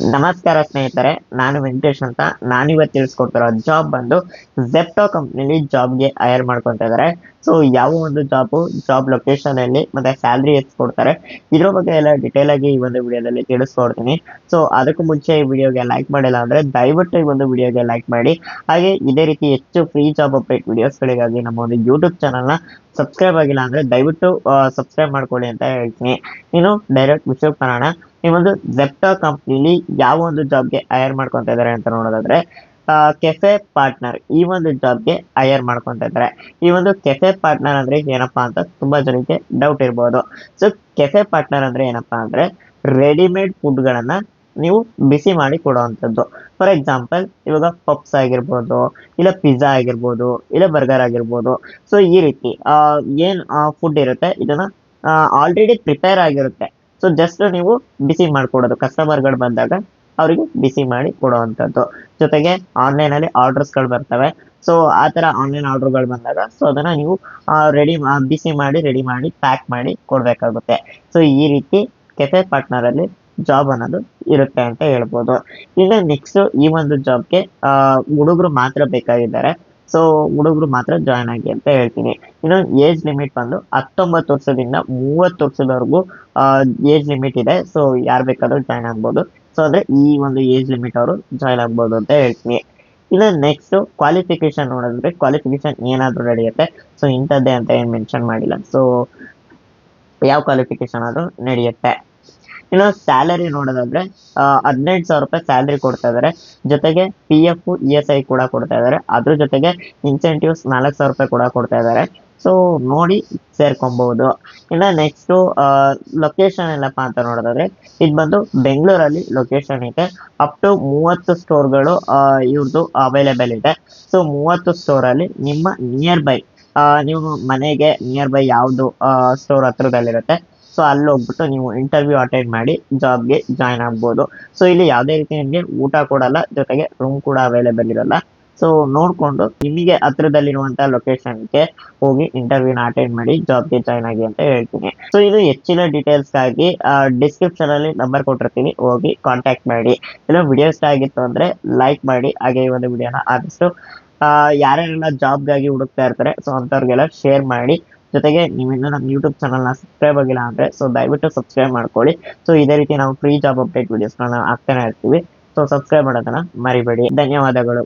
ನಮಸ್ಕಾರ ಸ್ನೇಹಿತರೆ, ನಾನು ವೆಂಕಟೇಶ್ ಅಂತ. ನಾನಿವತ್ತು ತಿಳಿಸ್ಕೊಡ್ತಿರೋ ಜಾಬ್ ಬಂದು ಜೆಪ್ಟೋ ಕಂಪ್ನಿಲಿ ಜಾಬ್ಗೆ ಹೈರ್ ಮಾಡ್ಕೊತಾ ಇದ್ದಾರೆ. ಸೊ ಯಾವ ಒಂದು ಜಾಬು ಜಾಬ್ ಲೊಕೇಶನ್ ಅಲ್ಲಿ ಮತ್ತೆ ಸ್ಯಾಲ್ರಿ ಎಷ್ಟು ಕೊಡ್ತಾರೆ, ಇದ್ರ ಬಗ್ಗೆ ಎಲ್ಲ ಡಿಟೇಲ್ ಆಗಿ ಈ ಒಂದು ವಿಡಿಯೋದಲ್ಲಿ ತಿಳಿಸ್ಕೊಡ್ತೀನಿ. ಸೊ ಅದಕ್ಕೂ ಮುಂಚೆ ಈ ವಿಡಿಯೋಗೆ ಲೈಕ್ ಮಾಡಿಲ್ಲ ಅಂದ್ರೆ ದಯವಿಟ್ಟು ಈ ಒಂದು ವಿಡಿಯೋಗೆ ಲೈಕ್ ಮಾಡಿ. ಹಾಗೆ ಇದೇ ರೀತಿ ಹೆಚ್ಚು ಫ್ರೀ ಜಾಬ್ ಅಪ್ಡೇಟ್ ವಿಡಿಯೋಸ್ಗಳಿಗಾಗಿ ನಮ್ಮ ಒಂದು ಯೂಟ್ಯೂಬ್ ಚಾನಲ್ನ ಸಬ್ಸ್ಕ್ರೈಬ್ ಆಗಿಲ್ಲ ಅಂದ್ರೆ ದಯವಿಟ್ಟು ಸಬ್ಸ್ಕ್ರೈಬ್ ಮಾಡ್ಕೊಳ್ಳಿ ಅಂತ ಹೇಳ್ತೀನಿ. ಇನ್ನು ಡೈರೆಕ್ಟ್ ವಿಷಯಕ್ಕೆ ಕಾರಣ ಈ ಒಂದು ಜೆಪ್ಟಾ ಕಂಪ್ನಿಲಿ ಯಾವ ಒಂದು ಜಾಬ್ಗೆ ಹೈರ್ ಮಾಡ್ಕೊತಾ ಇದ್ದಾರೆ ಅಂತ ನೋಡೋದಾದ್ರೆ ಕೆಫೆ ಪಾರ್ಟ್ನರ್ ಈ ಒಂದು ಜಾಬ್ಗೆ ಹೈಯರ್ ಮಾಡ್ಕೊಂತ ಇದ್ದಾರೆ. ಈ ಒಂದು ಕೆಫೆ ಪಾರ್ಟ್ನರ್ ಅಂದ್ರೆ ಏನಪ್ಪಾ ಅಂತ ತುಂಬಾ ಜನಕ್ಕೆ ಡೌಟ್ ಇರ್ಬೋದು. ಸೊ ಕೆಫೆ ಪಾರ್ಟ್ನರ್ ಅಂದ್ರೆ ಏನಪ್ಪಾ ಅಂದ್ರೆ ರೆಡಿಮೇಡ್ ಫುಡ್ಗಳನ್ನ ನೀವು ಬಿಸಿ ಮಾಡಿ ಕೊಡುವಂಥದ್ದು. ಫಾರ್ ಎಕ್ಸಾಂಪಲ್ ಇವಾಗ ಪಪ್ಸ್ ಆಗಿರ್ಬೋದು, ಇಲ್ಲ ಪಿಜ್ಜಾ ಆಗಿರ್ಬೋದು, ಇಲ್ಲ ಬರ್ಗರ್ ಆಗಿರ್ಬೋದು. ಸೊ ಈ ರೀತಿ ಏನ್ ಫುಡ್ ಇರುತ್ತೆ, ಇದನ್ನ ಆಲ್ರೆಡಿ ಪ್ರಿಪೇರ್ ಆಗಿರುತ್ತೆ. ಸೊ ಜಸ್ಟ್ ನೀವು ಬಿಸಿ ಮಾಡಿಕೊಡೋದು. ಕಸ್ಟಮರ್ಗಳು ಬಂದಾಗ ಅವರಿಗೆ ಬಿಸಿ ಮಾಡಿ ಕೊಡುವಂಥದ್ದು. ಜೊತೆಗೆ ಆನ್ಲೈನ್ ಅಲ್ಲಿ ಆರ್ಡರ್ಸ್ಗಳು ಬರ್ತವೆ. ಸೊ ಆ ತರ ಆನ್ಲೈನ್ ಆರ್ಡರ್ಗಳು ಬಂದಾಗ ಸೊ ಅದನ್ನ ನೀವು ರೆಡಿ ಬಿಸಿ ಮಾಡಿ ರೆಡಿ ಮಾಡಿ ಪ್ಯಾಕ್ ಮಾಡಿ ಕೊಡ್ಬೇಕಾಗುತ್ತೆ. ಸೊ ಈ ರೀತಿ ಕೆಫೆ ಪಾರ್ಟ್ನರ್ ಅಲ್ಲಿ ಜಾಬ್ ಅನ್ನೋದು ಇರುತ್ತೆ ಅಂತ ಹೇಳ್ಬೋದು. ಇನ್ನು ನೆಕ್ಸ್ಟ್ ಈ ಒಂದು ಜಾಬ್ಗೆ ಹುಡುಗರು ಮಾತ್ರ ಬೇಕಾಗಿದ್ದಾರೆ. ಸೊ ಹುಡುಗರು ಮಾತ್ರ ಜಾಯ್ನ್ ಆಗಿ ಅಂತ ಹೇಳ್ತೀನಿ. ಇನ್ನು ಏಜ್ ಲಿಮಿಟ್ ಬಂದು ಹತ್ತೊಂಬತ್ತು ವರ್ಷದಿಂದ ಮೂವತ್ತು ವರ್ಷದವರೆಗೂ ಏಜ್ ಲಿಮಿಟ್ ಇದೆ. ಸೊ ಯಾರು ಬೇಕಾದ್ರೂ ಜಾಯ್ನ್ ಆಗ್ಬೋದು. ಸೊ ಅಂದ್ರೆ ಈ ಒಂದು ಏಜ್ ಲಿಮಿಟ್ ಅವರು ಜಾಯ್ನ್ ಆಗ್ಬೋದು ಅಂತ ಹೇಳ್ತೀನಿ. ಇನ್ನು ನೆಕ್ಸ್ಟ್ ಕ್ವಾಲಿಫಿಕೇಶನ್ ನೋಡಿದ್ರೆ ಕ್ವಾಲಿಫಿಕೇಶನ್ ಏನಾದರೂ ನಡೆಯುತ್ತೆ ಸೊ ಇಂಥದ್ದೇ ಅಂತ ಏನು ಮೆನ್ಷನ್ ಮಾಡಿಲ್ಲ. ಸೊ ಯಾವ ಕ್ವಾಲಿಫಿಕೇಶನ್ ಆದ್ರೂ ನಡೆಯುತ್ತೆ. ಇನ್ನು ಸ್ಯಾಲರಿ ನೋಡೋದಾದ್ರೆ ಹದಿನೆಂಟು ಸಾವಿರ ರೂಪಾಯಿ ಸ್ಯಾಲರಿ ಕೊಡ್ತಾ ಇದ್ದಾರೆ ಜೊತೆಗೆ P F E S I ಕೂಡ ಕೊಡ್ತಾ ಇದ್ದಾರೆ ಅದ್ರ ಜೊತೆಗೆ ಇನ್ಸೆಂಟಿವ್ಸ್ ನಾಲ್ಕು ಸಾವಿರ ರೂಪಾಯಿ ಕೂಡ ಕೊಡ್ತಾ ಇದಾರೆ. ಸೊ ನೋಡಿ ಸೇರ್ಕೊಬಹುದು ಇನ್ನು ನೆಕ್ಸ್ಟ್ ಲೊಕೇಶನ್ ಎಲ್ಲಪ್ಪ ಅಂತ ನೋಡೋದಾದ್ರೆ, ಇದು ಬಂದು ಬೆಂಗಳೂರಲ್ಲಿ ಲೊಕೇಶನ್ ಇದೆ ಅಪ್ ಟು ಮೂವತ್ತು ಸ್ಟೋರ್ಗಳು ಇವ್ರದ್ದು ಅವೈಲೇಬಲ್ ಇದೆ. ಸೊ ಮೂವತ್ತು ಸ್ಟೋರಲ್ಲಿ ನಿಮ್ಮ ನಿಯರ್ ಬೈ ನೀವು ಮನೆಗೆ ನಿಯರ್ ಬೈ ಯಾವುದು ಸ್ಟೋರ್ ಹತ್ರದಲ್ಲಿರುತ್ತೆ, ಸೊ ಅಲ್ಲಿ ಹೋಗ್ಬಿಟ್ಟು ನೀವು ಇಂಟರ್ವ್ಯೂ ಅಟೆಂಡ್ ಮಾಡಿ ಜಾಬ್ಗೆ ಜಾಯ್ನ್ ಆಗ್ಬೋದು. ಸೊ ಇಲ್ಲಿ ಯಾವುದೇ ರೀತಿ ನಿಮಗೆ ಊಟ ಕೊಡಲ್ಲ, ಜೊತೆಗೆ ರೂಮ್ ಕೂಡ ಅವೈಲೇಬಲ್ ಇರಲ್ಲ. ಸೊ ನೋಡ್ಕೊಂಡು ನಿಮಗೆ ಹತ್ರದಲ್ಲಿರುವಂತಹ ಲೊಕೇಶನ್ಗೆ ಹೋಗಿ ಇಂಟರ್ವ್ಯೂನ ಅಟೆಂಡ್ ಮಾಡಿ ಜಾಬ್ಗೆ ಜಾಯ್ನ್ ಆಗಿ ಅಂತ ಹೇಳ್ತೀನಿ. ಸೊ ಇದು ಹೆಚ್ಚಿನ ಡೀಟೇಲ್ಸ್ಗಾಗಿ ಡಿಸ್ಕ್ರಿಪ್ಷನ್ ಅಲ್ಲಿ ನಂಬರ್ ಕೊಟ್ಟಿರ್ತೀನಿ. ಹೋಗಿ ಕಾಂಟ್ಯಾಕ್ಟ್ ಮಾಡಿ. ಇಲ್ಲ ವಿಡಿಯೋ ಇಷ್ಟ ಆಗಿತ್ತು ಅಂದ್ರೆ ಲೈಕ್ ಮಾಡಿ. ಹಾಗೆ ಈ ಒಂದು ವಿಡಿಯೋನ ಆದಷ್ಟು ಯಾರ್ಯಾರೆಲ್ಲ ಜಾಬ್ಗಾಗಿ ಹುಡುಕ್ತಾ ಇರ್ತಾರೆ ಸೊ ಅಂಥವ್ರಿಗೆಲ್ಲ ಶೇರ್ ಮಾಡಿ. ಜೊತೆಗೆ ನೀವು ಇನ್ನೂ ನಮ್ಮ ಯೂಟ್ಯೂಬ್ ಚಾನಲ್ನ ಸಬ್ಸ್ಕ್ರೈಬ್ ಆಗಿಲ್ಲ ಅಂದ್ರೆ ಸೊ ದಯವಿಟ್ಟು ಸಬ್ಸ್ಕ್ರೈಬ್ ಮಾಡ್ಕೊಳ್ಳಿ. ಸೊ ಇದೇ ರೀತಿ ನಾವು ಫ್ರೀ ಜಾಬ್ ಅಪ್ಡೇಟ್ ವೀಡಿಯೋಸ್ಗಳನ್ನ ಹಾಕ್ತಾನೆ ಇರ್ತೀವಿ. ಸೊ ಸಬ್ಸ್ಕ್ರೈಬ್ ಮಾಡೋದನ್ನ ಮರಿಬೇಡಿ. ಧನ್ಯವಾದಗಳು.